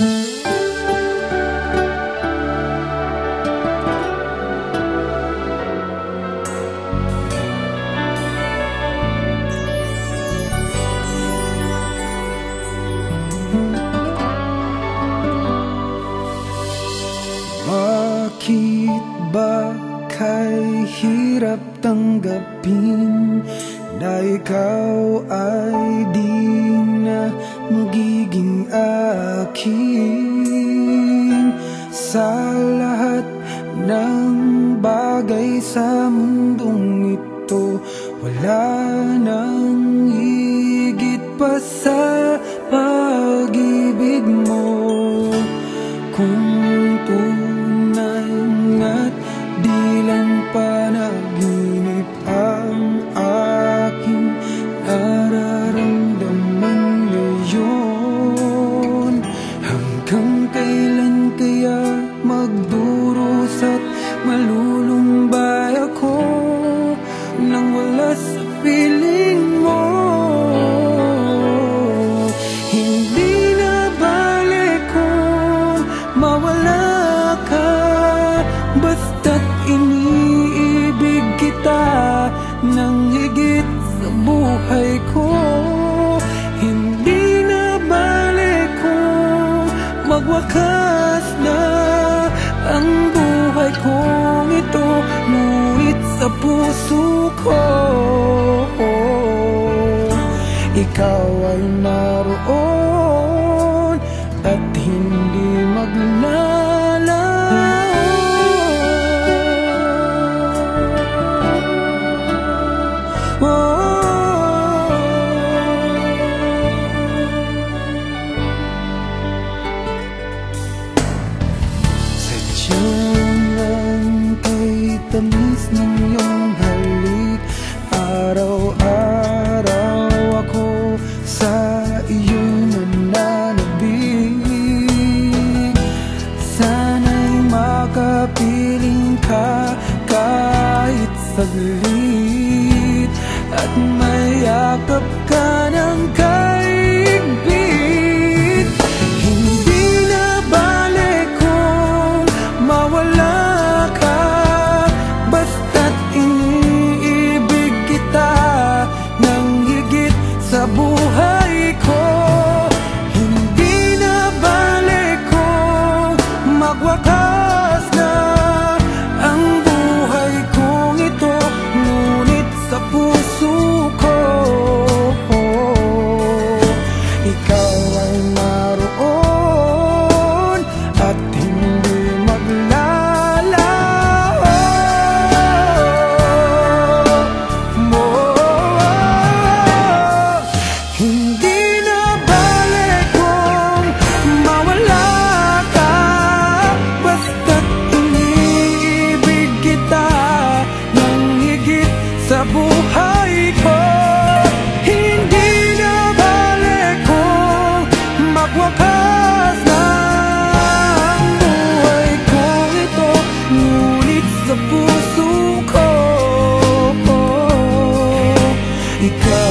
Bakit ba kay hirap ikaw ay di na magiging akin Sa lahat ng bagay sa mundong ito. Wala nang higit pa sa pag-ibig mo. Kung Hanggang kailan kaya magdurusa at malulumbay ako Nang wala sa piling mo? Hindi na balik kung mawala ka. Basta't iniibig kita Nang higit sa buhay ko magwakas na Ang buhay kong ito Ngunit sa puso ko Ikaw ay naroon Sadyang ang kay tamis ng iyong halik. Araw-araw ako sa iyo nananabig Sana'y makapiling ka kahit saglit. At mayakap sa puso ko. Ikaw